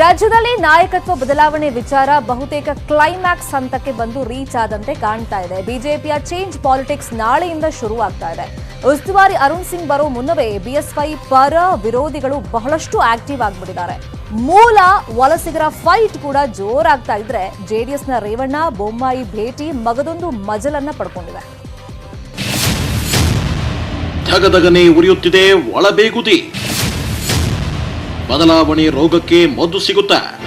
ರಾಜ್ಯದಲ್ಲಿ ನಾಯಕತ್ವ ಬದಲಾವಣೆ ವಿಚಾರ ಬಹುತೇಕ ಕ್ಲೈಮ್ಯಾಕ್ಸ್ ಹಂತಕ್ಕೆ ಬಂದು ರೀಚ್ ಆದಂತೆ ಕಾಣ್ತಾ ಇದೆ. ಬಿಜೆಪಿಯ ಚೇಂಜ್ ಪಾಲಿಟಿಕ್ಸ್ ನಾಳೆಯಿಂದ ಶುರುವಾಗ್ತಾ ಇದೆ. ಉಸ್ತುವಾರಿ ಅರುಣ್ ಸಿಂಗ್ ಬರೋ ಮುನ್ನವೇ ಬಿಎಸ್ವೈ ಪರ ವಿರೋಧಿಗಳು ಬಹಳಷ್ಟು ಆಕ್ಟಿವ್ ಆಗಿಬಿಟ್ಟಿದ್ದಾರೆ. ಮೂಲ ವಲಸಿಗರ ಫೈಟ್ ಕೂಡ ಜೋರಾಗ್ತಾ ಇದ್ರೆ ಜೆಡಿಎಸ್ನ ರೇವಣ್ಣ, ಬೊಮ್ಮಾಯಿ ಭೇಟಿ ಮಗದೊಂದು ಮಜಲನ್ನ ಪಡ್ಕೊಂಡಿದೆ ಧಗಧಗನೆ ಉರಿಯುತ್ತಿದೆ ಒಳಬೇಗುದಿ. ಬದಲಾವಣೆ ರೋಗಕ್ಕೆ ಮದ್ದು ಸಿಗುತ್ತಾ?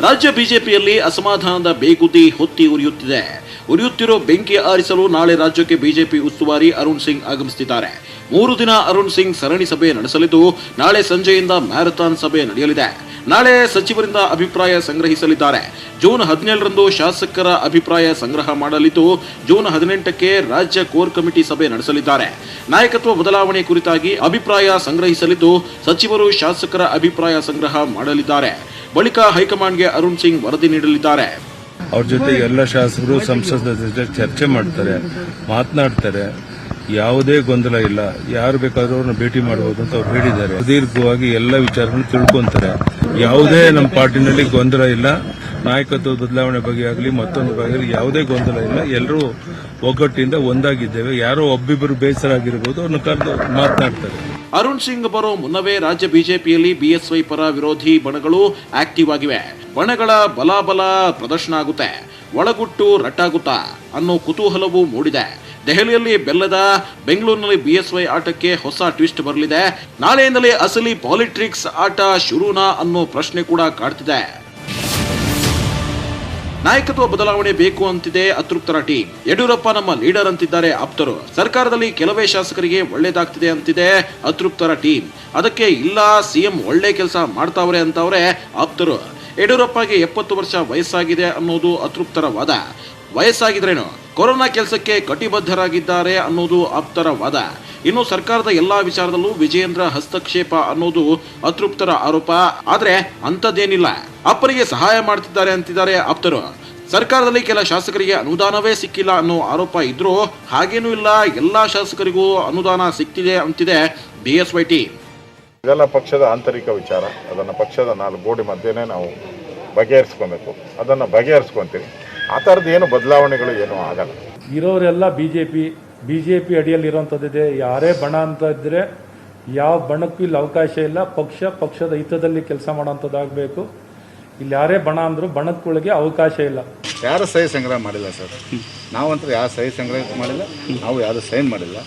ರಾಜ್ಯ ಬಿಜೆಪಿಯಲ್ಲಿ ಅಸಮಾಧಾನದ ಬೇಗುದಿ ಹೊತ್ತಿ ಉರಿಯುತ್ತಿದೆ. ಉರಿಯುತ್ತಿರೋ ಬೆಂಕಿ ಆರಿಸಲು ನಾಳೆ ರಾಜ್ಯಕ್ಕೆ ಬಿಜೆಪಿ ಉಸ್ತುವಾರಿ ಅರುಣ್ ಸಿಂಗ್ ಆಗಮಿಸುತ್ತಿದ್ದಾರೆ. ಮೂರು ದಿನ ಅರುಣ್ ಸಿಂಗ್ ಸರಣಿ ಸಭೆ ನಡೆಸಲಿದ್ದು, ನಾಳೆ ಸಂಜೆಯಿಂದ ಮ್ಯಾರಥಾನ್ ಸಭೆ ನಡೆಯಲಿದೆ. ನಾಳೆ ಸಚಿವರಿಂದ ಅಭಿಪ್ರಾಯ ಸಂಗ್ರಹಿಸಲಿದ್ದಾರೆ. ಜೂನ್ ಹದಿನೇಳರಂದು ಶಾಸಕರ ಅಭಿಪ್ರಾಯ ಸಂಗ್ರಹ ಮಾಡಲಿದ್ದು, ಜೂನ್ ಹದಿನೆಂಟಕ್ಕೆ ರಾಜ್ಯ ಕೋರ್ ಕಮಿಟಿ ಸಭೆ ನಡೆಸಲಿದ್ದಾರೆ. ನಾಯಕತ್ವ ಬದಲಾವಣೆ ಕುರಿತಾಗಿ ಅಭಿಪ್ರಾಯ ಸಂಗ್ರಹಿಸಲಿದ್ದು, ಸಚಿವರು ಶಾಸಕರ ಅಭಿಪ್ರಾಯ ಸಂಗ್ರಹ ಮಾಡಲಿದ್ದಾರೆ. ಬಳಿಕ ಹೈಕಮಾಂಡ್ಗೆ ಅರುಣ್ ಸಿಂಗ್ ವರದಿ ನೀಡಲಿದ್ದಾರೆ. ಅವ್ರ ಜೊತೆ ಎಲ್ಲ ಶಾಸಕರು ಸಂಸದ ಜೊತೆ ಚರ್ಚೆ ಮಾಡ್ತಾರೆ, ಮಾತನಾಡ್ತಾರೆ. ಯಾವುದೇ ಗೊಂದಲ ಇಲ್ಲ. ಯಾರು ಬೇಕಾದ್ರೂ ಅವ್ರನ್ನ ಭೇಟಿ ಮಾಡಬಹುದು ಅಂತ ಅವ್ರು ಹೇಳಿದ್ದಾರೆ. ಸುದೀರ್ಘವಾಗಿ ಎಲ್ಲ ವಿಚಾರಗಳನ್ನು ತಿಳ್ಕೊಂತಾರೆ. ಯಾವುದೇ ನಮ್ಮ ಪಾರ್ಟಿನಲ್ಲಿ ಗೊಂದಲ ಇಲ್ಲ. ನಾಯಕತ್ವ ಬದಲಾವಣೆ ಬಗ್ಗೆ ಆಗಲಿ, ಮತ್ತೊಂದು ಬಗ್ಗೆ ಯಾವುದೇ ಗೊಂದಲ ಇಲ್ಲ. ಎಲ್ಲರೂ ಒಗ್ಗಟ್ಟಿಂದ ಒಂದಾಗಿದ್ದೇವೆ. ಯಾರೋ ಒಬ್ಬಿಬ್ಬರು ಬೇಸರ ಆಗಿರ್ಬೋದು, ಅವ್ರನ್ನ ಕರೆದು ಮಾತನಾಡ್ತಾರೆ. ಅರುಣ್ ಸಿಂಗ್ ಬರೋ ಮುನ್ನವೇ ರಾಜ್ಯ ಬಿಜೆಪಿಯಲ್ಲಿ ಬಿಎಸ್ವೈ ಪರ ವಿರೋಧಿ ಬಣಗಳು ಆಕ್ಟಿವ್ ಆಗಿವೆ. ಬಣಗಳ ಬಲಾಬಲ ಪ್ರದರ್ಶನ ಆಗುತ್ತೆ. ಒಳಗುಟ್ಟು ರಟ್ಟಾಗುತ್ತಾ ಅನ್ನೋ ಕುತೂಹಲವೂ ಮೂಡಿದೆ. ದೆಹಲಿಯಲ್ಲಿ ಬೆಲ್ಲದ, ಬೆಂಗಳೂರಿನಲ್ಲಿ ಬಿಎಸ್ವೈ ಆಟಕ್ಕೆ ಹೊಸ ಟ್ವಿಸ್ಟ್ ಬರಲಿದೆ. ನಾಳೆಯಿಂದಲೇ ಅಸಲಿ ಪಾಲಿಟಿಕ್ಸ್ ಆಟ ಶುರುನಾ ಅನ್ನೋ ಪ್ರಶ್ನೆ ಕೂಡ ಕಾಡ್ತಿದೆ. ನಾಯಕತ್ವ ಬದಲಾವಣೆ ಬೇಕು ಅಂತಿದೆ ಅತೃಪ್ತರ ಟೀಮ್. ಯಡಿಯೂರಪ್ಪ ನಮ್ಮ ಲೀಡರ್ ಅಂತಿದ್ದಾರೆ, ಆಪ್ತರು. ಸರ್ಕಾರದಲ್ಲಿ ಕೆಲವೇ ಶಾಸಕರಿಗೆ ಒಳ್ಳೇದಾಗ್ತಿದೆ ಅಂತಿದೆ ಅತೃಪ್ತರ ಟೀಮ್. ಅದಕ್ಕೆ ಇಲ್ಲ, ಸಿಎಂ ಒಳ್ಳೆ ಕೆಲಸ ಮಾಡ್ತಾವ್ರೆ ಅಂತವ್ರೆ ಆಪ್ತರು. ಯಡಿಯೂರಪ್ಪಗೆ ಎಪ್ಪತ್ತು ವರ್ಷ ವಯಸ್ಸಾಗಿದೆ ಅನ್ನೋದು ಅತೃಪ್ತರ ವಾದ. ವಯಸ್ಸಾಗಿದ್ರೇನು? ಕೊರೋನಾ ಕೆಲಸಕ್ಕೆ ಕಟಿಬದ್ಧರಾಗಿದ್ದಾರೆ ಅನ್ನೋದು ಆಪ್ತರ ವಾದ. ಇನ್ನು ಸರ್ಕಾರದ ಎಲ್ಲಾ ವಿಚಾರದಲ್ಲೂ ವಿಜಯೇಂದ್ರ ಹಸ್ತಕ್ಷೇಪ ಅನ್ನೋದು ಅತೃಪ್ತರ ಆರೋಪ. ಆದ್ರೆ ಅಂಥದ್ದೇನಿಲ್ಲ. ಅಪ್ಪರಿಗೆ ಸಹಾಯ ಮಾಡ್ತಿದ್ದಾರೆ ಅಂತಿದ್ದಾರೆ ಆಪ್ತರು. ಸರ್ಕಾರದಲ್ಲಿ ಕೆಲ ಶಾಸಕರಿಗೆ ಅನುದಾನವೇ ಸಿಕ್ಕಿಲ್ಲ ಅನ್ನೋ ಆರೋಪ ಇದ್ರೂ ಹಾಗೇನೂ ಇಲ್ಲ. ಎಲ್ಲಾ ಶಾಸಕರಿಗೂ ಅನುದಾನ ಸಿಕ್ತಿದೆ ಅಂತಿದೆ ಬಿಎಸ್ವೈ ಟಿ. ಇದೆಲ್ಲ ಪಕ್ಷದ ಆಂತರಿಕ ವಿಚಾರ. ಅದನ್ನು ಪಕ್ಷದ ನಾಲ್ಕು ಗೋಡೆ ಮಧ್ಯೆನೇ ನಾವು ಬಗೆಹರಿಸ್ಕೊಬೇಕು. ಅದನ್ನು ಬಗೆಹರಿಸ್ಕೊತೀವಿ. ಆ ಥರದ್ದು ಏನು ಬದಲಾವಣೆಗಳು ಏನೂ ಆಗಲ್ಲ. ಇರೋರೆಲ್ಲ B J P B J P ಅಡಿಯಲ್ಲಿ ಇರೋಂಥದ್ದಿದೆ ಯಾರೇ ಬಣ ಅಂತ ಇದ್ದರೆ ಯಾವ ಬಣಕ್ಕೂ ಇಲ್ಲಿ ಅವಕಾಶ ಇಲ್ಲ. ಪಕ್ಷ ಪಕ್ಷದ ಹಿತದಲ್ಲಿ ಕೆಲಸ ಮಾಡೋಂಥದ್ದಾಗಬೇಕು ಇಲ್ಲಿ ಯಾರೇ ಬಣ ಅಂದರೂ ಬಣಕ್ಕೊಳಗೆ ಅವಕಾಶ ಇಲ್ಲ. ಯಾರು ಸಹಿ ಸಂಗ್ರಹ ಮಾಡಿಲ್ಲ ಸರ್? ನಾವಂತೂ ಯಾರು ಸಹಿ ಸಂಗ್ರಹ ಮಾಡಿಲ್ಲ. ನಾವು ಯಾರು ಸೈನ್ ಮಾಡಿಲ್ಲ.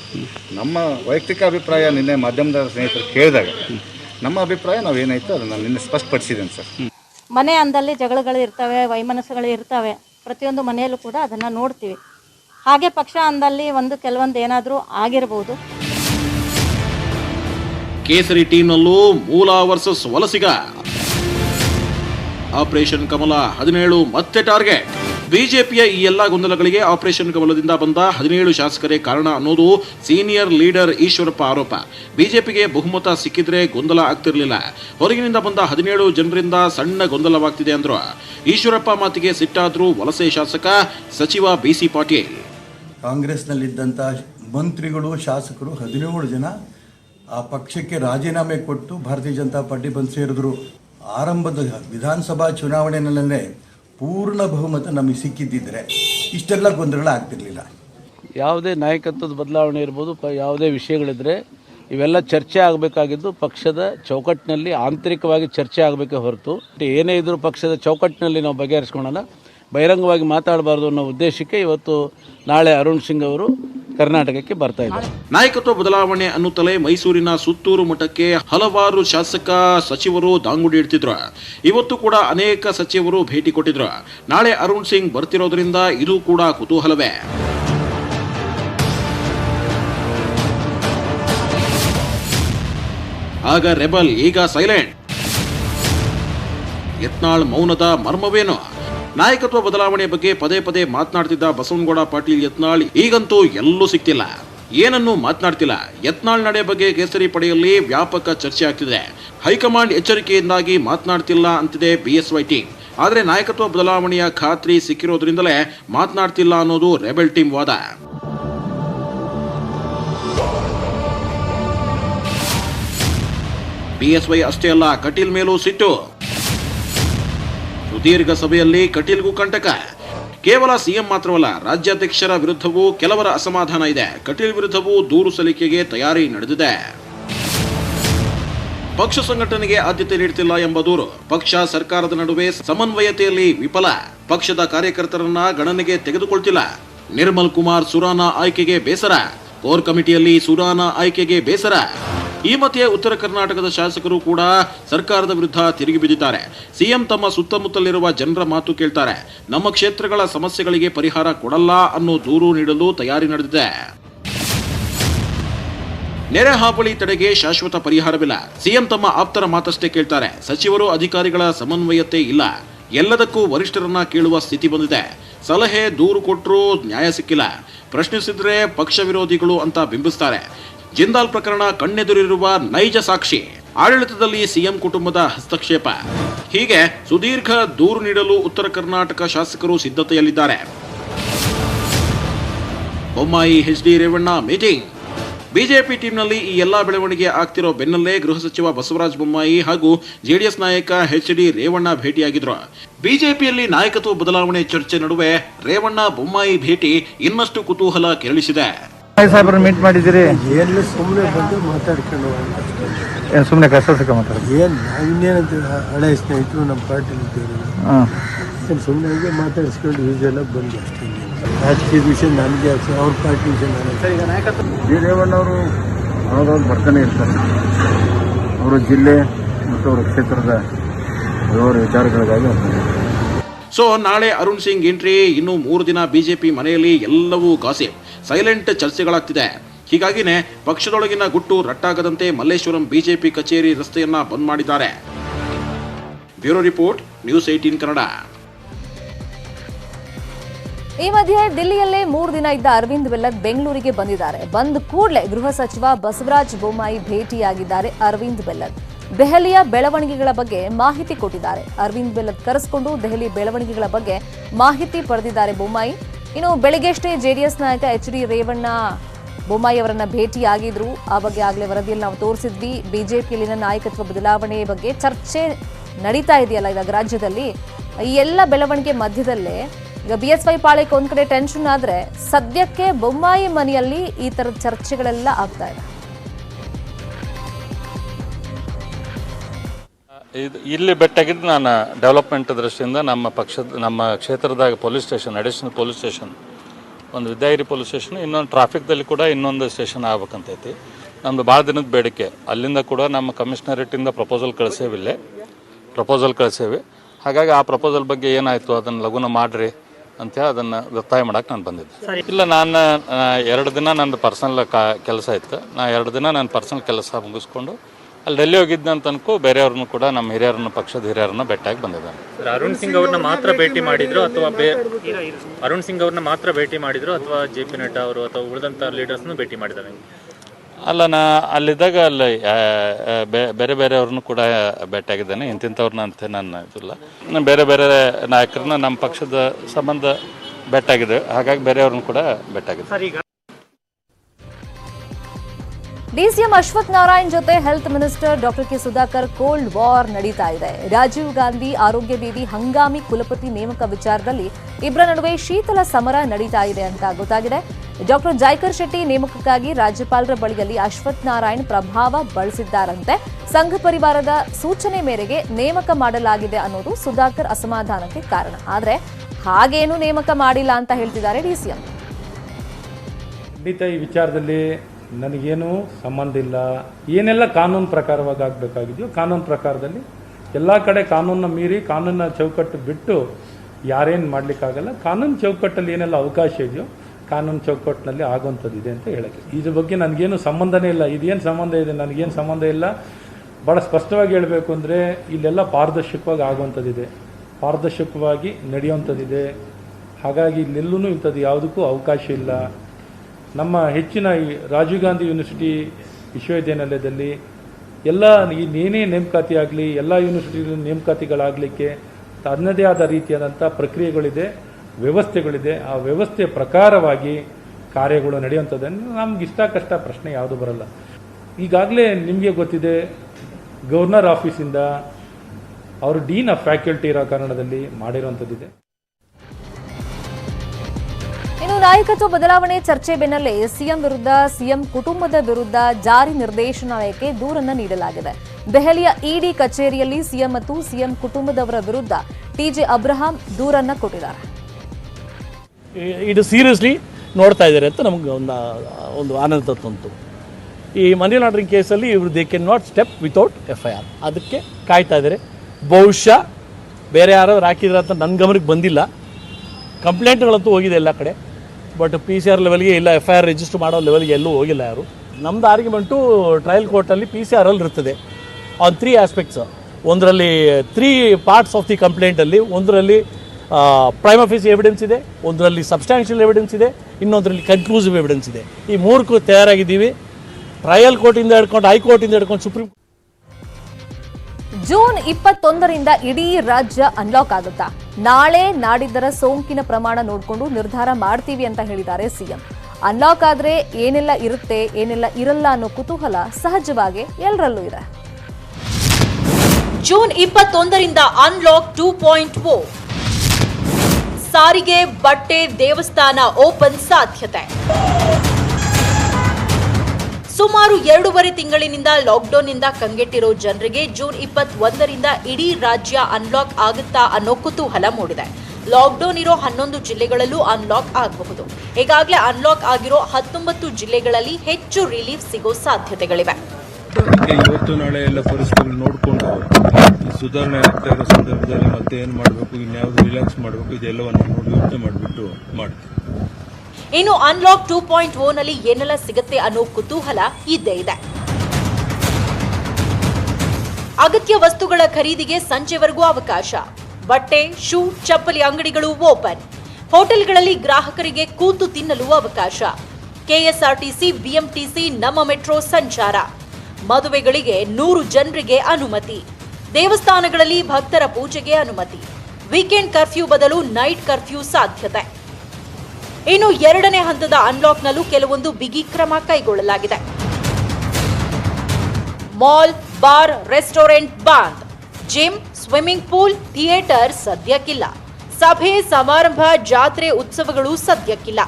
ನಮ್ಮ ವೈಯಕ್ತಿಕ ಅಭಿಪ್ರಾಯ ನಿನ್ನೆ ಮಾಧ್ಯಮದ ಸ್ನೇಹಿತರು ಕೇಳಿದಾಗ ನಮ್ಮ ಅಭಿಪ್ರಾಯ ನಾವು ಏನಾಯ್ತು ಅದನ್ನು ನಿನ್ನೆ ಸ್ಪಷ್ಟಪಡಿಸಿದ್ದೇನೆ ಸರ್. ಮನೆ ಅಂದಲ್ಲಿ ಜಗಳಗಳು ಇರ್ತವೆ ವೈಮನಸ್ಸುಗಳು ಇರ್ತವೆ. ಪ್ರತಿಯೊಂದು ಮನೆಯಲ್ಲೂ ಕೂಡ ಅದನ್ನು ನೋಡ್ತೀವಿ. ಹಾಗೆ ಪಕ್ಷ ಅಂದಲ್ಲಿ ಒಂದು ಕೆಲವೊಂದು ಏನಾದರೂ ಆಗಿರಬಹುದು ಕೇಸರಿ ಟೀಮ್ನಲ್ಲೂ ಮೂಲ ವರ್ಸಸ್ ವಲಸಿಗ. ಆಪರೇಷನ್ ಕಮಲ ಹದಿನೇಳು ಮತ್ತೆ ಟಾರ್ಗೆಟ್ ಬಿಜೆಪಿಯ ಈ ಎಲ್ಲ ಗೊಂದಲಗಳಿಗೆ ಆಪರೇಷನ್ ಕಮಲದಿಂದ ಬಂದ ಹದಿನೇಳು ಶಾಸಕರೇ ಕಾರಣ ಅನ್ನೋದು ಸೀನಿಯರ್ ಲೀಡರ್ ಈಶ್ವರಪ್ಪ ಆರೋಪ. ಬಿಜೆಪಿಗೆ ಬಹುಮತ ಸಿಕ್ಕಿದ್ರೆ ಗೊಂದಲ ಆಗ್ತಿರಲಿಲ್ಲ. ಹೊರಗಿನಿಂದ ಬಂದ ಹದಿನೇಳು ಜನರಿಂದ ಸಣ್ಣ ಗೊಂದಲವಾಗ್ತಿದೆ ಅಂದ್ರು. ಈಶ್ವರಪ್ಪ ಮಾತಿಗೆ ಸಿಟ್ಟಾದ್ರೂ ವಲಸೆ ಶಾಸಕ ಸಚಿವ ಬಿಸಿ ಪಾಟೀಲ್. ಕಾಂಗ್ರೆಸ್ನಲ್ಲಿದ್ದಂಥ ಮಂತ್ರಿಗಳು, ಶಾಸಕರು ಹದಿನೇಳು ಜನ ಆ ಪಕ್ಷಕ್ಕೆ ರಾಜೀನಾಮೆ ಕೊಟ್ಟು ಭಾರತೀಯ ಜನತಾ ಪಾರ್ಟಿ ಬಂದು ಸೇರಿದ್ರು. ಆರಂಭದ ವಿಧಾನಸಭಾ ಚುನಾವಣೆಯಲ್ಲೇ ಪೂರ್ಣ ಬಹುಮತ ನಮಗೆ ಸಿಕ್ಕಿದ್ದಿದ್ರೆ ಇಷ್ಟೆಲ್ಲ ಗೊಂದಲಗಳು ಆಗ್ತಿರ್ಲಿಲ್ಲ ಯಾವುದೇ ನಾಯಕತ್ವದ ಬದಲಾವಣೆ ಇರ್ಬೋದು, ಪ ಯಾವುದೇ ವಿಷಯಗಳಿದ್ರೆ ಇವೆಲ್ಲ ಚರ್ಚೆ ಆಗಬೇಕಾಗಿದ್ದು ಪಕ್ಷದ ಚೌಕಟ್ಟಿನಲ್ಲಿ ಆಂತರಿಕವಾಗಿ ಚರ್ಚೆ ಆಗಬೇಕೇ ಹೊರತು. ಏನೇ ಇದ್ರೂ ಪಕ್ಷದ ಚೌಕಟ್ಟಿನಲ್ಲಿ ನಾವು ಬಗೆಹರಿಸ್ಕೊಳ್ಳೋಣ ಬಹಿರಂಗವಾಗಿ ಮಾತಾಡಬಾರ್ದು ಅನ್ನೋ ಉದ್ದೇಶಕ್ಕೆ ಇವತ್ತು ನಾಳೆ ಅರುಣ್ ಸಿಂಗ್ ಅವರು ಕರ್ನಾಟಕಕ್ಕೆ ಬರ್ತಾ ಇದ್ದಾರೆ. ನಾಯಕತ್ವ ಬದಲಾವಣೆ ಅನ್ನುತ್ತಲೇ ಮೈಸೂರಿನ ಸುತ್ತೂರು ಮಠಕ್ಕೆ ಹಲವಾರು ಶಾಸಕ ಸಚಿವರು ದಾಂಗುಡಿ ಇಡ್ತಿದ್ರು. ಇವತ್ತು ಕೂಡ ಅನೇಕ ಸಚಿವರು ಭೇಟಿ ಕೊಟ್ಟಿದ್ರು. ನಾಳೆ ಅರುಣ್ ಸಿಂಗ್ ಬರ್ತಿರೋದ್ರಿಂದ ಇದು ಕೂಡ ಕುತೂಹಲವೇ. ಆಗ ರೆಬಲ್ ಈಗ ಸೈಲೆಂಟ್. ಯತ್ನಾಳ್ ಮೌನದ ಮರ್ಮವೇನು? ನಾಯಕತ್ವ ಬದಲಾವಣೆ ಬಗ್ಗೆ ಪದೇ ಪದೇ ಮಾತನಾಡ್ತಿದ್ದ ಬಸವನಗೌಡ ಪಾಟೀಲ್ ಯತ್ನಾಳ್ ಈಗಂತೂ ಎಲ್ಲೂ ಸಿಕ್ತಿಲ್ಲ ಏನನ್ನೂ ಮಾತನಾಡ್ತಿಲ್ಲ. ಯತ್ನಾಳ್ ನಡೆ ಬಗ್ಗೆ ಕೇಸರಿ ಪಡೆಯಲ್ಲಿ ವ್ಯಾಪಕ ಚರ್ಚೆ ಆಗ್ತಿದೆ. ಹೈಕಮಾಂಡ್ ಎಚ್ಚರಿಕೆಯಿಂದಾಗಿ ಮಾತನಾಡ್ತಿಲ್ಲ ಅಂತಿದೆ ಬಿಎಸ್ವೈ ಟೀಮ್. ಆದರೆ ನಾಯಕತ್ವ ಬದಲಾವಣೆಯ ಖಾತ್ರಿ ಸಿಕ್ಕಿರೋದ್ರಿಂದಲೇ ಮಾತನಾಡ್ತಿಲ್ಲ ಅನ್ನೋದು ರೆಬೆಲ್ ಟೀಮ್ ವಾದ. ಬಿಎಸ್ವೈ ಅಷ್ಟೇ ಅಲ್ಲ, ಕಟೀಲ್ ಮೇಲೂ ಸಿಟ್ಟು. ಸುದೀರ್ಘ ಸಭೆಯಲ್ಲಿ ಕಟೀಲ್ಗೂ ಕಂಟಕ. ಕೇವಲ ಸಿಎಂ ಮಾತ್ರವಲ್ಲ, ರಾಜ್ಯಾಧ್ಯಕ್ಷರ ವಿರುದ್ಧವೂ ಕೆಲವರ ಅಸಮಾಧಾನ ಇದೆ. ಕಟೀಲ್ ವಿರುದ್ಧವೂ ದೂರು ಸಲ್ಲಿಕೆಗೆ ತಯಾರಿ ನಡೆದಿದೆ. ಪಕ್ಷ ಸಂಘಟನೆಗೆ ಆದ್ಯತೆ ನೀಡುತ್ತಿಲ್ಲ ಎಂಬ ದೂರು. ಪಕ್ಷ ಸರ್ಕಾರದ ನಡುವೆ ಸಮನ್ವಯತೆಯಲ್ಲಿ ವಿಫಲ. ಪಕ್ಷದ ಕಾರ್ಯಕರ್ತರನ್ನ ಗಣನೆಗೆ ತೆಗೆದುಕೊಳ್ತಿಲ್ಲ. ನಿರ್ಮಲ್ ಕುಮಾರ್ ಸುರಾನ ಆಯ್ಕೆಗೆ ಬೇಸರ. ಕೋರ್ ಕಮಿಟಿಯಲ್ಲಿ ಸುರಾನ ಆಯ್ಕೆಗೆ ಬೇಸರ. ಈ ಮಧ್ಯೆ ಉತ್ತರ ಕರ್ನಾಟಕದ ಶಾಸಕರು ಕೂಡ ಸರ್ಕಾರದ ವಿರುದ್ಧ ತಿರುಗಿ ಬಿದ್ದಿದ್ದಾರೆ. ಸಿಎಂ ತಮ್ಮ ಸುತ್ತಮುತ್ತಲಿರುವ ಜನರ ಮಾತು ಕೇಳ್ತಾರೆ. ನಮ್ಮ ಕ್ಷೇತ್ರಗಳ ಸಮಸ್ಯೆಗಳಿಗೆ ಪರಿಹಾರ ಕೊಡಲ್ಲ ಅನ್ನೋ ದೂರು ನೀಡಲು ತಯಾರಿ ನಡೆದಿದೆ. ನೆರೆ ಹಾವಳಿ ತಡೆಗೆ ಶಾಶ್ವತ ಪರಿಹಾರವಿಲ್ಲ. ಸಿಎಂ ತಮ್ಮ ಆಪ್ತರ ಮಾತಷ್ಟೇ ಕೇಳ್ತಾರೆ. ಸಚಿವರು ಅಧಿಕಾರಿಗಳ ಸಮನ್ವಯತೆ ಇಲ್ಲ. ಎಲ್ಲದಕ್ಕೂ ವರಿಷ್ಠರನ್ನ ಕೇಳುವ ಸ್ಥಿತಿ ಬಂದಿದೆ. ಸಲಹೆ ದೂರು ಕೊಟ್ಟರೂ ನ್ಯಾಯ ಸಿಕ್ಕಿಲ್ಲ. ಪ್ರಶ್ನಿಸಿದ್ರೆ ಪಕ್ಷ ವಿರೋಧಿಗಳು ಅಂತ ಬಿಂಬಿಸ್ತಾರೆ. ಜಿಂದಾಲ್ ಪ್ರಕರಣ ಕಣ್ಣೆದುರಿರುವ ನೈಜ ಸಾಕ್ಷಿ. ಆಡಳಿತದಲ್ಲಿ ಸಿಎಂ ಕುಟುಂಬದ ಹಸ್ತಕ್ಷೇಪ. ಹೀಗೆ ಸುದೀರ್ಘ ದೂರು ನೀಡಲು ಉತ್ತರ ಕರ್ನಾಟಕ ಶಾಸಕರು ಸಿದ್ಧತೆಯಲ್ಲಿದ್ದಾರೆ. Bommai, H D Revanna meeting. BJP ಟೀಮ್ನಲ್ಲಿ ಈ ಎಲ್ಲಾ ಬೆಳವಣಿಗೆ ಆಗ್ತಿರೋ ಬೆನ್ನಲ್ಲೇ ಗೃಹ ಸಚಿವ ಬಸವರಾಜ ಬೊಮ್ಮಾಯಿ ಹಾಗೂ ಜೆಡಿಎಸ್ ನಾಯಕ ಎಚ್ ಡಿ ರೇವಣ್ಣ ಭೇಟಿಯಾಗಿದ್ರು. ಬಿಜೆಪಿಯಲ್ಲಿ ನಾಯಕತ್ವ ಬದಲಾವಣೆ ಚರ್ಚೆ ನಡುವೆ ರೇವಣ್ಣ ಬೊಮ್ಮಾಯಿ ಭೇಟಿ ಇನ್ನಷ್ಟು ಕುತೂಹಲ ಕೆರಳಿಸಿದೆ. ಸಾಹೇಬ್ರ ಮೀಟ್ ಮಾಡಿದಿರಿ ಏನು ಸುಮ್ಮನೆ ಬಂದು ಮಾತಾಡ್ಕೊಂಡು ಏನು ಸುಮ್ಮನೆ ಕಷ್ಟ ಸುಖ ಮಾತಾಡಿ ಏನು ಇನ್ನೇನಂತ ಹಳೆ ಸ್ನೇಹಿತರು ನಮ್ಮ ಪಾರ್ಟಿಲಿ ಇದ್ದೇವೆ ಹಾಂ. ಸುಮ್ಮನೆ ಹೀಗೆ ಮಾತಾಡಿಸ್ಕೊಂಡು ಯೂಸೆಲ್ಲ ಬಂದು ಅಷ್ಟೇ ರಾಜಕೀಯ ವಿಷಯ ನನಗೆ ಅವ್ರ ಪಾರ್ಟಿ ವಿಷಯ ನನಗೆ ಡಿ ರೇವಣ್ಣವರು ಬರ್ತಾನೆ ಇರ್ತಾರೆ. ಅವರು ಜಿಲ್ಲೆ ಮತ್ತು ಅವರ ಕ್ಷೇತ್ರದ ಹಲವಾರು ವಿಚಾರಗಳಿಗಾಗಿ ಬರ್ತಾರೆ. ಸೊ ನಾಳೆ ಅರುಣ್ ಸಿಂಗ್ ಎಂಟ್ರಿ ಇನ್ನು ಮೂರು ದಿನ ಬಿ ಜೆ ಪಿ ಮನೆಯಲ್ಲಿ ಎಲ್ಲವೂ ಗಾಸಿಪ್ ಸೈಲೆಂಟ್ ಚರ್ಚೆಗಳಾಗ್ತಿದೆ. ಹೀಗಾಗಿನೇ ಪಕ್ಷದೊಳಗಿನ ಗುಟ್ಟು ರಟ್ಟಾಗದಂತೆ ಮಲ್ಲೇಶ್ವರಂ ಬಿಜೆಪಿ ಕಚೇರಿ ರಸ್ತೆಯನ್ನ ಬಂದ್ ಮಾಡಿದ್ದಾರೆ. Bureau report, news eighteen Kannada. ಈ ಮಧ್ಯೆ ದಿಲ್ಲಿಯಲ್ಲೇ ಮೂರು ದಿನ ಇದ್ದ ಅರವಿಂದ್ ಬೆಲ್ಲದ್ ಬೆಂಗಳೂರಿಗೆ ಬಂದಿದ್ದಾರೆ. ಬಂದ ಕೂಡಲೇ ಗೃಹ ಸಚಿವ ಬಸವರಾಜ್ ಬೊಮ್ಮಾಯಿ ಭೇಟಿಯಾಗಿದ್ದಾರೆ ಅರವಿಂದ್ ಬೆಲ್ಲದ್ ದೆಹಲಿಯ ಬೆಳವಣಿಗೆಗಳ ಬಗ್ಗೆ ಮಾಹಿತಿ ಕೊಟ್ಟಿದ್ದಾರೆ. ಅರವಿಂದ್ ಬೆಲ್ಲದ್ ಕರೆಸಿಕೊಂಡು ದೆಹಲಿ ಬೆಳವಣಿಗೆಗಳ ಬಗ್ಗೆ ಮಾಹಿತಿ ಪಡೆದಿದ್ದಾರೆ ಬೊಮ್ಮಾಯಿ. ಇನ್ನು ಬೆಳಿಗ್ಗೆಷ್ಟೇ ಜೆಡಿಎಸ್ ನಾಯಕ ಎಚ್ ಡಿ ರೇವಣ್ಣ ಬೊಮ್ಮಾಯಿ ಅವರನ್ನ ಭೇಟಿಯಾಗಿದ್ರು. ಆ ಬಗ್ಗೆ ಆಗಲೇ ವರದಿಯಲ್ಲಿ ನಾವು ತೋರಿಸಿದ್ವಿ. ಬಿಜೆಪಿಯಲ್ಲಿನ ನಾಯಕತ್ವ ಬದಲಾವಣೆ ಬಗ್ಗೆ ಚರ್ಚೆ ನಡೀತಾ ಇದೆಯಲ್ಲ ಇವಾಗ ರಾಜ್ಯದಲ್ಲಿ. ಈ ಎಲ್ಲ ಬೆಳವಣಿಗೆ ಮಧ್ಯದಲ್ಲೇ ಈಗ ಬಿ ಎಸ್ ವೈ ಪಾಳ್ಯಕ್ಕೆ ಒಂದ್ ಕಡೆ ಟೆನ್ಷನ್ ಆದ್ರೆ ಸದ್ಯಕ್ಕೆ ಬೊಮ್ಮಾಯಿ ಮನೆಯಲ್ಲಿ ಈ ತರದ ಚರ್ಚೆಗಳೆಲ್ಲ ಆಗ್ತಾ ಇದೆ. ಇದು ಇಲ್ಲಿ ಭೇಟಿಯಾಗಿದ್ದು ನಾನು ಡೆವಲಪ್ಮೆಂಟ್ ದೃಷ್ಟಿಯಿಂದ ನಮ್ಮ ಪಕ್ಷದ ನಮ್ಮ ಕ್ಷೇತ್ರದಾಗ police station additional police station ಒಂದು ವಿದ್ಯಾಗಿರಿ ಪೊಲೀಸ್ ಸ್ಟೇಷನ್ ಇನ್ನೊಂದು ಟ್ರಾಫಿಕ್ದಲ್ಲಿ ಕೂಡ ಇನ್ನೊಂದು ಸ್ಟೇಷನ್ ಆಗ್ಬೇಕಂತೈತಿ. ನಮ್ಮದು ಭಾಳ ದಿನದ ಬೇಡಿಕೆ. ಅಲ್ಲಿಂದ ಕೂಡ ನಮ್ಮ ಕಮಿಷನರೇಟಿಂದ ಪ್ರಪೋಸಲ್ ಕಳಿಸೇವಿ ಇಲ್ಲೇ. ಪ್ರಪೋಸಲ್ ಕಳಿಸೇವಿ. ಹಾಗಾಗಿ ಆ ಪ್ರಪೋಸಲ್ ಬಗ್ಗೆ ಏನಾಯಿತು ಅದನ್ನು ಲಘುನ ಮಾಡಿರಿ ಅಂತೇಳಿ ಅದನ್ನು ಒತ್ತಾಯ ಮಾಡೋಕೆ ನಾನು ಬಂದಿದ್ದೆ. ಇಲ್ಲ ನಾನು ಎರಡು ದಿನ ನಂದು ಪರ್ಸನಲ್ ಕಾ ಕೆಲಸ ಇತ್ತು. ನಾನು ಎರಡು ದಿನ ನಾನು ಪರ್ಸನಲ್ ಕೆಲಸ ಮುಗಿಸ್ಕೊಂಡು ಅಲ್ಲಿ ಡೆಲ್ಲಿ ಹೋಗಿದ್ದೆ ಅಂತ ಅನ್ಕೋ ಬೇರೆಯವ್ರನ್ನು ಕೂಡ ನಮ್ಮ ಹಿರಿಯರನ್ನ ಪಕ್ಷದ ಹಿರಿಯರನ್ನ ಭೇಟಿಯಾಗಿ ಬಂದಿದ್ದಾನೆ. ಸರ್, ಅರುಣ್ ಸಿಂಗ್ ಅವ್ರನ್ನ ಮಾತ್ರ ಭೇಟಿ ಮಾಡಿದ್ರು ಅಥವಾ ಅರುಣ್ ಸಿಂಗ್ ಅವ್ರನ್ನ ಮಾತ್ರ ಭೇಟಿ ಮಾಡಿದ್ರು ಅಥವಾ ಜೆ ಪಿ ನಡ್ಡಾ ಅವರು ಅಥವಾ ಉಳಿದಂತ ಲೀಡರ್ಸ್ನು ಭೇಟಿ ಮಾಡಿದ್ದಾರೆ ಅಲ್ಲ ನಾ ಅಲ್ಲಿದ್ದಾಗ ಅಲ್ಲಿ ಬೇರೆ ಬೇರೆಯವ್ರನ್ನ ಕೂಡ ಭೇಟಿಯಾಗಿದ್ದೇನೆ. ಇಂತಿಂಥವ್ರನ್ನ ಅಂತ ನಾನು ಇದಿಲ್ಲ. ಬೇರೆ ಬೇರೆ ನಾಯಕರನ್ನ ನಮ್ಮ ಪಕ್ಷದ ಸಂಬಂಧ ಭೇಟಿಯಾಗಿದೆ. ಹಾಗಾಗಿ ಬೇರೆಯವ್ರನ್ನ ಕೂಡ ಭೇಟಿಯಾಗಿದೆ. ಡಿಸಿಎಂ ಅಶ್ವಥ್ ನಾರಾಯಣ್ ಜೊತೆ health minister doctor K Sudhakar cold war ನಡೀತಾ ಇದೆ. ರಾಜೀವ್ ಗಾಂಧಿ ಆರೋಗ್ಯ ವಿವಿ ಹಂಗಾಮಿ ಕುಲಪತಿ ನೇಮಕ ವಿಚಾರದಲ್ಲಿ ಇಬ್ಬರ ನಡುವೆ ಶೀತಲ ಸಮರ ನಡೀತಾ ಇದೆ ಅಂತ ಗೊತ್ತಾಗಿದೆ. ಡಾಕ್ಟರ್ ಜಾಯ್ಕರ್ ಶೆಟ್ಟಿ ನೇಮಕಕ್ಕಾಗಿ ರಾಜ್ಯಪಾಲರ ಬಳಿಯಲ್ಲಿ ಅಶ್ವಥ್ ನಾರಾಯಣ್ ಪ್ರಭಾವ ಬಳಸಿದ್ದಾರಂತೆ. ಸಂಘ ಪರಿವಾರದ ಸೂಚನೆ ಮೇರೆಗೆ ನೇಮಕ ಮಾಡಲಾಗಿದೆ ಅನ್ನೋದು ಸುಧಾಕರ್ ಅಸಮಾಧಾನಕ್ಕೆ ಕಾರಣ. ಆದರೆ ಹಾಗೇನು ನೇಮಕ ಮಾಡಿಲ್ಲ ಅಂತ ಹೇಳ್ತಿದ್ದಾರೆ ಡಿಸಿಎಂ. ಖಂಡಿತ ಈ ವಿಚಾರದಲ್ಲಿ ನನಗೇನು ಸಂಬಂಧ ಇಲ್ಲ. ಏನೆಲ್ಲ ಕಾನೂನು ಪ್ರಕಾರವಾಗಿ ಆಗಬೇಕಾಗಿದೆಯೋ ಕಾನೂನು ಪ್ರಕಾರದಲ್ಲಿ ಎಲ್ಲ ಕಡೆ ಕಾನೂನನ್ನ ಮೀರಿ ಕಾನೂನ ಚೌಕಟ್ಟು ಬಿಟ್ಟು ಯಾರೇನು ಮಾಡಲಿಕ್ಕಾಗಲ್ಲ. ಕಾನೂನು ಚೌಕಟ್ಟಲ್ಲಿ ಏನೆಲ್ಲ ಅವಕಾಶ ಇದೆಯೋ ಕಾನೂನು ಚೌಕಟ್ಟಿನಲ್ಲಿ ಆಗುವಂಥದ್ದು ಇದೆ ಅಂತ ಹೇಳಕ್ಕೆ. ಇದ್ರ ಬಗ್ಗೆ ನನಗೇನು ಸಂಬಂಧನೇ ಇಲ್ಲ. ಇದೇನು ಸಂಬಂಧ ಇದೆ? ನನಗೇನು ಸಂಬಂಧ ಇಲ್ಲ. ಭಾಳ ಸ್ಪಷ್ಟವಾಗಿ ಹೇಳಬೇಕು ಅಂದರೆ ಇಲ್ಲೆಲ್ಲ ಪಾರದರ್ಶಕವಾಗಿ ಆಗುವಂಥದ್ದಿದೆ. ಪಾರದರ್ಶಕವಾಗಿ ನಡೆಯುವಂಥದ್ದಿದೆ. ಹಾಗಾಗಿ ಇಲ್ಲೆಲ್ಲೂ ಇಂಥದ್ದು ಯಾವುದಕ್ಕೂ ಅವಕಾಶ ಇಲ್ಲ. ನಮ್ಮ ಹೆಚ್ಚಿನ ಈ ರಾಜೀವ್ ಗಾಂಧಿ ಯೂನಿವರ್ಸಿಟಿ ವಿಶ್ವವಿದ್ಯಾನಿಲಯದಲ್ಲಿ ಎಲ್ಲ ಇನ್ನೇನೇ ನೇಮಕಾತಿ ಆಗಲಿ, ಎಲ್ಲ ಯೂನಿವರ್ಸಿಟಿ ನೇಮಕಾತಿಗಳಾಗಲಿಕ್ಕೆ ತನ್ನದೇ ಆದ ರೀತಿಯಾದಂಥ ಪ್ರಕ್ರಿಯೆಗಳಿದೆ, ವ್ಯವಸ್ಥೆಗಳಿದೆ. ಆ ವ್ಯವಸ್ಥೆ ಪ್ರಕಾರವಾಗಿ ಕಾರ್ಯಗಳು ನಡೆಯುವಂಥದ್ದನ್ನು ನಮ್ಗೆ ಇಷ್ಟ ಕಷ್ಟ ಪ್ರಶ್ನೆ ಯಾವುದು ಬರಲ್ಲ. ಈಗಾಗಲೇ ನಿಮಗೆ ಗೊತ್ತಿದೆ, ಗವರ್ನರ್ ಆಫೀಸಿಂದ ಅವರು ಡೀನ್ ಆಫ್ ಫ್ಯಾಕಲ್ಟಿ ಇರೋ ಕಾರಣದಲ್ಲಿ ಮಾಡಿರುವಂಥದ್ದಿದೆ ನಾಯಕತ್ವ ಬದಲಾವಣೆ ಚರ್ಚೆ ಬೆನ್ನಲ್ಲೇ ಸಿಎಂ ವಿರುದ್ಧ, ಸಿಎಂ ಕುಟುಂಬದ ವಿರುದ್ಧ ಜಾರಿ ನಿರ್ದೇಶನಾಲಯಕ್ಕೆ ದೂರನ್ನು ನೀಡಲಾಗಿದೆ. ದೆಹಲಿಯ ಇಡಿ ಕಚೇರಿಯಲ್ಲಿ ಸಿಎಂ ಮತ್ತು ಸಿಎಂ ಕುಟುಂಬದವರ ವಿರುದ್ಧ ಟಿಜೆ ಅಬ್ರಹಾಂ ದೂರನ್ನ ಕೊಟ್ಟಿದ್ದಾರೆ. ಇದು ಸೀರಿಯಸ್ಲಿ ನೋಡ್ತಾ ಇದ್ದಾರೆ ಅಂತ ನಮಗೆ ಒಂದು ಒಂದು ಆನಂದ ತಂತು. ಈ ಮನಿ ಲಾಂಡ್ರಿಂಗ್ ಕೇಸಲ್ಲಿ ಇವರು they can not step without F I R ಅದಕ್ಕೆ ಕಾಯ್ತಾ ಇದ್ದಾರೆ. ಬಹುಶಃ ಬೇರೆ ಯಾರಾದ್ರು ಹಾಕಿದ್ರೆ ಅಂತ ನನ್ನ ಗಮನಕ್ಕೆ ಬಂದಿಲ್ಲ. ಕಂಪ್ಲೇಂಟ್ಗಳಂತೂ ಹೋಗಿದೆ ಎಲ್ಲ ಕಡೆ. ಬಟ್ ಪಿ ಸಿ ಆರ್ ಲೆವೆಲ್ಗೆ ಇಲ್ಲ ಎಫ್ ಐ ಆರ್ ರಿಜಿಸ್ಟರ್ ಮಾಡೋ ಲೆವೆಲ್ಗೆ ಎಲ್ಲೂ ಹೋಗಿಲ್ಲ ಯಾರು. ನಮ್ಮದು ಆರ್ಗ್ಯುಮೆಂಟು ಟ್ರಯಲ್ ಕೋರ್ಟಲ್ಲಿ ಪಿ ಸಿ ಅಲ್ಲಿ ಇರ್ತದೆ. ಆನ್ ತ್ರೀ ಆಸ್ಪೆಕ್ಟ್ಸ್ ಒಂದರಲ್ಲಿ ತ್ರೀ ಪಾರ್ಟ್ಸ್ ಆಫ್ ದಿ ಕಂಪ್ಲೇಂಟಲ್ಲಿ ಒಂದರಲ್ಲಿ ಪ್ರೈಮ್ ಆಫೀಸ್ ಎವಿಡೆನ್ಸ್ ಇದೆ, ಒಂದರಲ್ಲಿ ಸಬ್ಸ್ಟ್ಯಾನ್ಷಿಯಲ್ ಎವಿಡೆನ್ಸ್ ಇದೆ, ಇನ್ನೊಂದರಲ್ಲಿ ಕನ್ಕ್ಲೂಸಿವ್ ಎವಿಡೆನ್ಸ್ ಇದೆ. ಈ ಮೂರಕ್ಕೂ ತಯಾರಾಗಿದ್ದೀವಿ. ಟ್ರಯಲ್ ಕೋರ್ಟಿಂದ ಹಿಡ್ಕೊಂಡು ಹೈಕೋರ್ಟಿಂದ ಹಿಡ್ಕೊಂಡು ಸುಪ್ರೀಂ ಜೂನ್ ಇಪ್ಪತ್ತೊಂದರಿಂದ ಇಡೀ ರಾಜ್ಯ ಅನ್ಲಾಕ್ ಆಗುತ್ತಾ? ನಾಳೆ ನಾಡಿದ್ದರ ಸೋಂಕಿನ ಪ್ರಮಾಣ ನೋಡಿಕೊಂಡು ನಿರ್ಧಾರ ಮಾಡ್ತೀವಿ ಅಂತ ಹೇಳಿದ್ದಾರೆ ಸಿಎಂ. ಅನ್ಲಾಕ್ ಆದರೆ ಏನೆಲ್ಲ ಇರುತ್ತೆ, ಏನೆಲ್ಲ ಇರಲ್ಲ ಅನ್ನೋ ಕುತೂಹಲ ಸಹಜವಾಗಿ ಎಲ್ಲರಲ್ಲೂ ಇದೆ. ಜೂನ್ ಇಪ್ಪತ್ತೊಂದರಿಂದ ಅನ್ಲಾಕ್ ಟೂ ಪಾಯಿಂಟ್ ಓ ಸಾರಿಗೆ, ಬಟ್ಟೆ, ದೇವಸ್ಥಾನ ಓಪನ್ ಸಾಧ್ಯತೆ. ಸುಮಾರು ಎರಡೂವರೆ ತಿಂಗಳಿನಿಂದ ಲಾಕ್ಡೌನ್ನಿಂದ ಕಂಗೆಟ್ಟಿರೋ ಜನರಿಗೆ ಜೂನ್ ಇಪ್ಪತ್ತೊಂದರಿಂದ ಇಡೀ ರಾಜ್ಯ ಅನ್ಲಾಕ್ ಆಗುತ್ತಾ ಅನ್ನೋ ಕುತೂಹಲ ಮೂಡಿದೆ. ಲಾಕ್ಡೌನ್ ಇರೋ ಹನ್ನೊಂದು ಜಿಲ್ಲೆಗಳಲ್ಲೂ ಅನ್ಲಾಕ್ ಆಗಬಹುದು. ಈಗಾಗಲೇ ಅನ್ಲಾಕ್ ಆಗಿರೋ ಹತ್ತೊಂಬತ್ತು ಜಿಲ್ಲೆಗಳಲ್ಲಿ ಹೆಚ್ಚು ರಿಲೀಫ್ ಸಿಗೋ ಸಾಧ್ಯತೆಗಳಿವೆ. ಇವತ್ತು ನಾಳೆ ಎಲ್ಲ ಪರಿಸ್ಥಿತಿಗಳು ನೋಡಿಕೊಂಡು ಸುಧಾರಣೆ ಆಗ್ತಾ ಇರೋ ಸಂದರ್ಭದಲ್ಲಿ ಮತ್ತೆ ಏನು ಮಾಡಬೇಕು, ಇನ್ಯಾವುದು ರಿಲ್ಯಾಕ್ಸ್ ಮಾಡಬೇಕು, ಇದೆಲ್ಲವನ್ನು ನೋಡಿ ಯೋಚನೆ ಮಾಡಿಬಿಟ್ಟು ಮಾಡ್ತೀವಿ. ಇನ್ನು ಅನ್ಲಾಕ್ ಟೂ ಪಾಯಿಂಟ್ನಲ್ಲಿ ಏನೆಲ್ಲ ಸಿಗುತ್ತೆ ಅನ್ನೋ ಕುತೂಹಲ ಇದ್ದೇ ಇದೆ. ಅಗತ್ಯ ವಸ್ತುಗಳ ಖರೀದಿಗೆ ಸಂಜೆವರೆಗೂ ಅವಕಾಶ. ಬಟ್ಟೆ, ಶೂ, ಚಪ್ಪಲಿ ಅಂಗಡಿಗಳು ಓಪನ್. ಹೋಟೆಲ್ಗಳಲ್ಲಿ ಗ್ರಾಹಕರಿಗೆ ಕೂತು ತಿನ್ನಲು ಅವಕಾಶ. ಕೆಎಸ್ಆರ್ಟಿಸಿ, ಬಿಎಂಟಿಸಿ, ನಮ್ಮ ಮೆಟ್ರೋ ಸಂಚಾರ. ಮದುವೆಗಳಿಗೆ ನೂರು ಜನರಿಗೆ ಅನುಮತಿ. ದೇವಸ್ಥಾನಗಳಲ್ಲಿ ಭಕ್ತರ ಪೂಜೆಗೆ ಅನುಮತಿ. ವೀಕೆಂಡ್ ಕರ್ಫ್ಯೂ ಬದಲು ನೈಟ್ ಕರ್ಫ್ಯೂ ಸಾಧ್ಯತೆ. ಇನ್ನು ಎರಡನೇ ಹಂತದ ಅನ್ಲಾಕ್ನಲ್ಲೂ ಕೆಲವೊಂದು ಬಿಗಿ ಕ್ರಮ ಕೈಗೊಳ್ಳಲಾಗಿದೆ. Mall bar restaurant bandh gym swimming pool theatre ಸದ್ಯಕ್ಕಿಲ್ಲ. ಸಭೆ, ಸಮಾರಂಭ, ಜಾತ್ರೆ, ಉತ್ಸವಗಳು ಸದ್ಯಕ್ಕಿಲ್ಲ.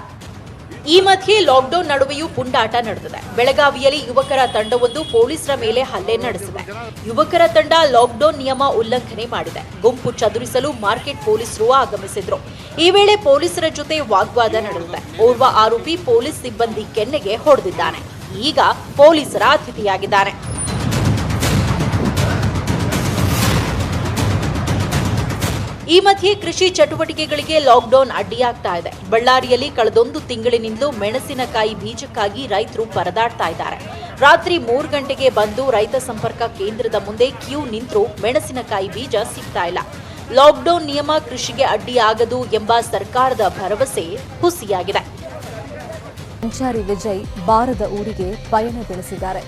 ಈ ಮಧ್ಯೆ ಲಾಕ್ಡೌನ್ ನಡುವೆಯೂ ಪುಂಡಾಟ ನಡೆದಿದೆ. ಬೆಳಗಾವಿಯಲ್ಲಿ ಯುವಕರ ತಂಡವೊಂದು ಪೊಲೀಸರ ಮೇಲೆ ಹಲ್ಲೆ ನಡೆಸಿದೆ. ಯುವಕರ ತಂಡ ಲಾಕ್ಡೌನ್ ನಿಯಮ ಉಲ್ಲಂಘನೆ ಮಾಡಿದೆ. ಗುಂಪು ಚದುರಿಸಲು ಮಾರ್ಕೆಟ್ ಪೊಲೀಸರು ಆಗಮಿಸಿದ್ರು. ಈ ವೇಳೆ ಪೊಲೀಸರ ಜೊತೆ ವಾಗ್ವಾದ ನಡೆದಿದೆ. ಓರ್ವ ಆರೋಪಿ ಪೊಲೀಸ್ ಸಿಬ್ಬಂದಿ ಕೆನ್ನೆಗೆ ಹೊಡೆದಿದ್ದಾನೆ. ಈಗ ಪೊಲೀಸರ ಅತಿಥಿಯಾಗಿದ್ದಾನೆ ಈ ಮಧ್ಯೆ ಕೃಷಿ ಚಟುವಟಿಕೆಗಳಿಗೆ ಲಾಕ್ಡೌನ್ ಅಡ್ಡಿಯಾಗ್ತಾ ಇದೆ. ಬಳ್ಳಾರಿಯಲ್ಲಿ ಕಳೆದೊಂದು ತಿಂಗಳಿನಿಂದಲೂ ಮೆಣಸಿನಕಾಯಿ ಬೀಜಕ್ಕಾಗಿ ರೈತರು ಪರದಾಡ್ತಾ ಇದ್ದಾರೆ. ರಾತ್ರಿ ಮೂರು ಗಂಟೆಗೆ ಬಂದು ರೈತ ಸಂಪರ್ಕ ಕೇಂದ್ರದ ಮುಂದೆ ಕ್ಯೂ ನಿಂತರೂ ಮೆಣಸಿನಕಾಯಿ ಬೀಜ ಸಿಗ್ತಾ ಇಲ್ಲ. ಲಾಕ್ಡೌನ್ ನಿಯಮ ಕೃಷಿಗೆ ಅಡ್ಡಿಯಾಗದು ಎಂಬ ಸರ್ಕಾರದ ಭರವಸೆ ಹುಸಿಯಾಗಿದೆ. ಸಂಚಾರಿ ವಿಜಯ್ ಬಾರದ ಊರಿಗೆ ಪಯಣ ಬೆಳೆಸಿದ್ದಾರೆ.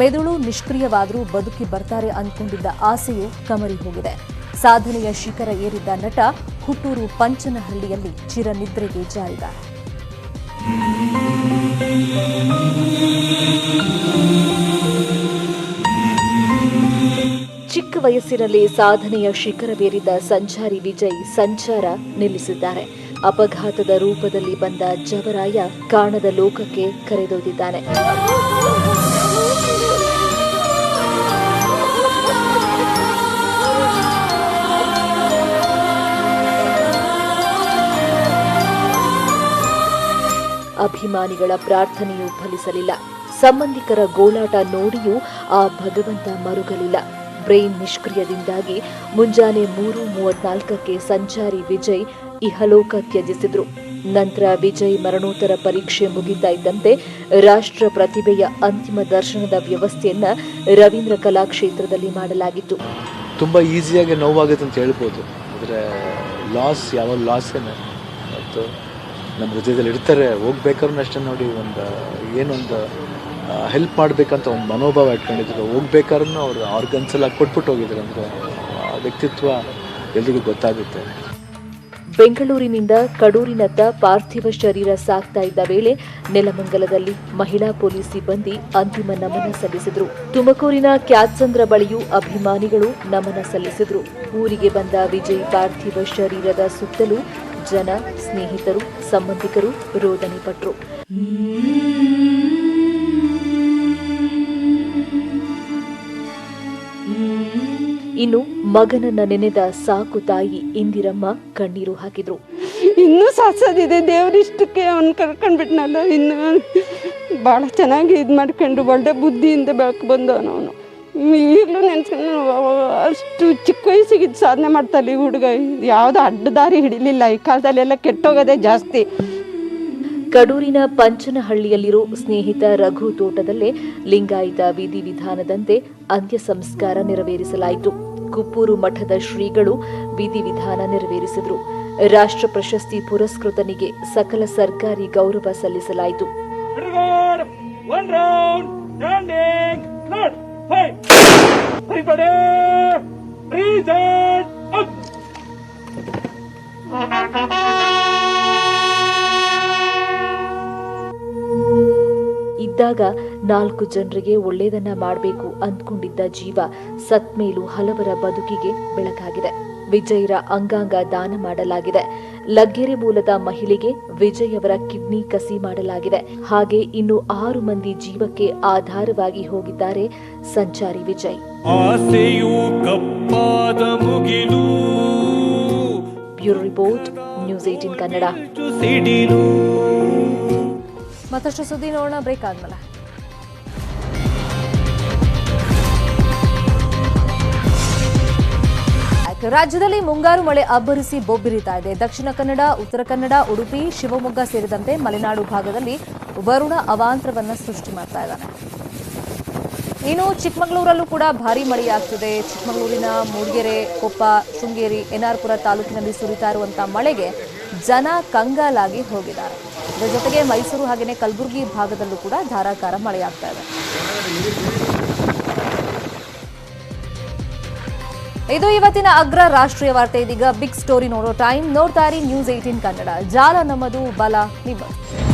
ಮೆದುಳು ನಿಷ್ಕ್ರಿಯವಾದರೂ ಬದುಕಿ ಬರ್ತಾರೆ ಅಂದ್ಕೊಂಡಿದ್ದ ಆಸೆಯು ಕಮರಿ ಹೋಗಿದೆ. ಸಾಧನೆಯ ಶಿಖರ ಏರಿದ್ದ ನಟ ಹುಟ್ಟೂರು ಪಂಚನಹಳ್ಳಿಯಲ್ಲಿ ಚಿರನಿದ್ರೆಗೆ ಜಾರಿದ. ಚಿಕ್ಕ ವಯಸ್ಸಿನಲ್ಲಿ ಸಾಧನೆಯ ಶಿಖರವೇರಿದ ಸಂಚಾರಿ ವಿಜಯ್ ಸಂಚಾರ ನಿಲ್ಲಿಸಿದ್ದಾರೆ. ಅಪಘಾತದ ರೂಪದಲ್ಲಿ ಬಂದ ಜವರಾಯ ಕಾಣದ ಲೋಕಕ್ಕೆ ಕರೆದೊಯ್ದಿದ್ದಾನೆ. ಅಭಿಮಾನಿಗಳ ಪ್ರಾರ್ಥನೆಯೂ ಫಲಿಸಲಿಲ್ಲ. ಸಂಬಂಧಿಕರ ಗೋಳಾಟ ನೋಡಿಯೂ ಆ ಭಗವಂತ ಮರುಗಲಿಲ್ಲ. ಬ್ರೈನ್ ನಿಷ್ಕ್ರಿಯದಿಂದಾಗಿ ಮುಂಜಾನೆ ಮೂರು ಮೂವತ್ನಾಲ್ಕಕ್ಕೆ ಸಂಚಾರಿ ವಿಜಯ್ ಇಹಲೋಕ ತ್ಯಜಿಸಿದ್ರು ನಂತರ ವಿಜಯ್ ಮರಣೋತ್ತರ ಪರೀಕ್ಷೆ ಮುಗಿತಾ ಇದ್ದಂತೆ ರಾಷ್ಟ್ರ ಪ್ರತಿಭೆಯ ಅಂತಿಮ ದರ್ಶನದ ವ್ಯವಸ್ಥೆಯನ್ನ ರವೀಂದ್ರ ಕಲಾಕ್ಷೇತ್ರದಲ್ಲಿ ಮಾಡಲಾಗಿತ್ತು. ತುಂಬಾ ಈಸಿಯಾಗಿ ನೋವಾಗುತ್ತೆ ಅಂತ ಹೇಳ್ಬೋದು. ಆದರೆ ಲಾಸ್ ಯಾವ ಲಾಸ್ ಮತ್ತು ನಮ್ಮ ಹೃದಯದಲ್ಲಿ ಇರ್ತಾರೆ ಹೋಗ್ಬೇಕಾದ್ರೂ ಅಷ್ಟೇ ನೋಡಿ ಒಂದು ಏನೊಂದು ಹೆಲ್ಪ್ ಮಾಡಬೇಕಂತ ಒಂದು ಮನೋಭಾವ ಇಟ್ಕೊಂಡಿದ್ರು. ಹೋಗ್ಬೇಕಾದ್ರೂ ಅವರು ಆರ್ಗನ್ಸ್ ಎಲ್ಲ ಕೊಟ್ಬಿಟ್ಟು ಹೋಗಿದ್ರು ಅಂದರೆ ವ್ಯಕ್ತಿತ್ವ ಎಲ್ರಿಗೂ ಗೊತ್ತಾಗುತ್ತೆ. ಬೆಂಗಳೂರಿನಿಂದ ಕಡೂರಿನತ್ತ ಪಾರ್ಥಿವ ಶರೀರ ಸಾಗ್ತಾ ಇದ್ದ ವೇಳೆ ನೆಲಮಂಗಲದಲ್ಲಿ ಮಹಿಳಾ ಪೊಲೀಸ್ ಸಿಬ್ಬಂದಿ ಅಂತಿಮ ನಮನ ಸಲ್ಲಿಸಿದ್ರು. ತುಮಕೂರಿನ ಕ್ಯಾತ್ಸಂದ್ರ ಬಳಿಯೂ ಅಭಿಮಾನಿಗಳು ನಮನ ಸಲ್ಲಿಸಿದ್ರು. ಊರಿಗೆ ಬಂದ ವಿಜಯ್ ಪಾರ್ಥಿವ ಶರೀರದ ಸುತ್ತಲೂ ಜನ ಸ್ನೇಹಿತರು, ಸಂಬಂಧಿಕರು ರೋದನೆ ಪಟ್ಟರು ಇನ್ನು ಮಗನನ್ನ ನೆನೆದ ಸಾಕು ತಾಯಿ ಇಂದಿರಮ್ಮ ಕಣ್ಣೀರು ಹಾಕಿದ್ರು. ಇನ್ನೂ ಸಾಸೋದಿದೆ ದೇವರಿಷ್ಟಕ್ಕೆ ಅವ್ನು ಕರ್ಕೊಂಡ್ಬಿಟ್ನಲ್ಲ, ಇನ್ನು ಭಾಳ ಚೆನ್ನಾಗಿ ಇದು ಮಾಡ್ಕೊಂಡು ಒಳ್ಳೆ ಬುದ್ಧಿಯಿಂದ ಬೆಳಕು ಬಂದವನು ಅವನು. ಈಗಲೂ ನೆನ್ಸ್ಕೊಂಡು ಅಷ್ಟು ಚಿಕ್ಕ ವಯಸ್ಸಿಗೆ ಇದು ಸಾಧನೆ ಮಾಡ್ತಾರೆ ಈ ಹುಡುಗ. ಯಾವುದೋ ಅಡ್ಡದಾರಿ ಹಿಡಿಲಿಲ್ಲ. ಈ ಕಾಲದಲ್ಲಿ ಎಲ್ಲ ಕೆಟ್ಟೋಗೋದೇ ಜಾಸ್ತಿ. ಕಡೂರಿನ ಪಂಚನಹಳ್ಳಿಯಲ್ಲಿರೋ ಸ್ನೇಹಿತ ರಘು ತೋಟದಲ್ಲೇ ಲಿಂಗಾಯತ ವಿಧಿವಿಧಾನದಂತೆ ಅಂತ್ಯ ಸಂಸ್ಕಾರ ನೆರವೇರಿಸಲಾಯಿತು. ಕುಪ್ಪೂರು ಮಠದ ಶ್ರೀಗಳು ವಿಧಿವಿಧಾನ ನೆರವೇರಿಸಿದರು. ರಾಷ್ಟ್ರ ಪ್ರಶಸ್ತಿ ಪುರಸ್ಕೃತನಿಗೆ ಸಕಲ ಸರ್ಕಾರಿ ಗೌರವ ಸಲ್ಲಿಸಲಾಯಿತು. ಇದ್ದಾಗ ನಾಲ್ಕು ಜನರಿಗೆ ಒಳ್ಳೆಯದನ್ನ ಮಾಡಬೇಕು ಅಂದ್ಕೊಂಡಿದ್ದ ಜೀವ ಸತ್ಮೇಲೂ ಹಲವರ ಬದುಕಿಗೆ ಬೆಳಕಾಗಿದೆ. ವಿಜಯ್ರ ಅಂಗಾಂಗ ದಾನ ಮಾಡಲಾಗಿದೆ. ಲಗ್ಗೆರೆ ಮೂಲದ ಮಹಿಳೆಗೆ ವಿಜಯ್ ಅವರ ಕಿಡ್ನಿ ಕಸಿ ಮಾಡಲಾಗಿದೆ. ಹಾಗೆ ಇನ್ನು ಆರು ಮಂದಿ ಜೀವಕ್ಕೆ ಆಧಾರವಾಗಿ ಹೋಗಿದ್ದಾರೆ ಸಂಚಾರಿ ವಿಜಯ್. ಆಸೆಯು ಕಪ್ಪಾದ ಮುಗಿಲು. Bureau report news eighteen Kannada. ಮತ್ತಷ್ಟು ಸುದ್ದಿ ನೋಡೋಣ ಬ್ರೇಕ್ ಆದ್ಮೇಲೆ. ರಾಜ್ಯದಲ್ಲಿ ಮುಂಗಾರು ಮಳೆ ಅಬ್ಬರಿಸಿ ಬೊಬ್ಬಿರಿತಾ ಇದೆ. ದಕ್ಷಿಣ ಕನ್ನಡ, ಉತ್ತರ ಕನ್ನಡ, ಉಡುಪಿ, ಶಿವಮೊಗ್ಗ ಸೇರಿದಂತೆ ಮಲೆನಾಡು ಭಾಗದಲ್ಲಿ ವರುಣ ಅವಾಂತರವನ್ನು ಸೃಷ್ಟಿ ಮಾಡ್ತಾ ಇದ್ದಾನೆ. ಇನ್ನು ಚಿಕ್ಕಮಗಳೂರಲ್ಲೂ ಕೂಡ ಭಾರಿ ಮಳೆಯಾಗ್ತಿದೆ. ಚಿಕ್ಕಮಗಳೂರಿನ ಮೂಡಿಗೆರೆ, ಕೊಪ್ಪ, ಶೃಂಗೇರಿ ಎನ್ಆರ್ಪುರ ತಾಲೂಕಿನಲ್ಲಿ ಸುರಿತಾ ಇರುವಂತಹ ಮಳೆಗೆ ಜನ ಕಂಗಾಲಾಗಿ ಹೋಗಿದ್ದಾರೆ. ಇದರ ಜೊತೆಗೆ ಮೈಸೂರು ಹಾಗೆಯೇ ಕಲಬುರಗಿ ಭಾಗದಲ್ಲೂ ಕೂಡ ಧಾರಾಕಾರ ಮಳೆಯಾಗ್ತಾ ಇದೆ. ಇದು ಇವತ್ತಿನ ಅಗ್ರ ರಾಷ್ಟ್ರೀಯ ವಾರ್ತೆ. ಇದೀಗ ಬಿಗ್ ಸ್ಟೋರಿ ನೋಡೋ ಟೈಮ್. ನೋಡ್ತಾ ನ್ಯೂಸ್ ಏಟೀನ್ ಕನ್ನಡ. ಜಾಲ ನಮ್ಮದು ಬಲ. ನಿಮ್ಮದು.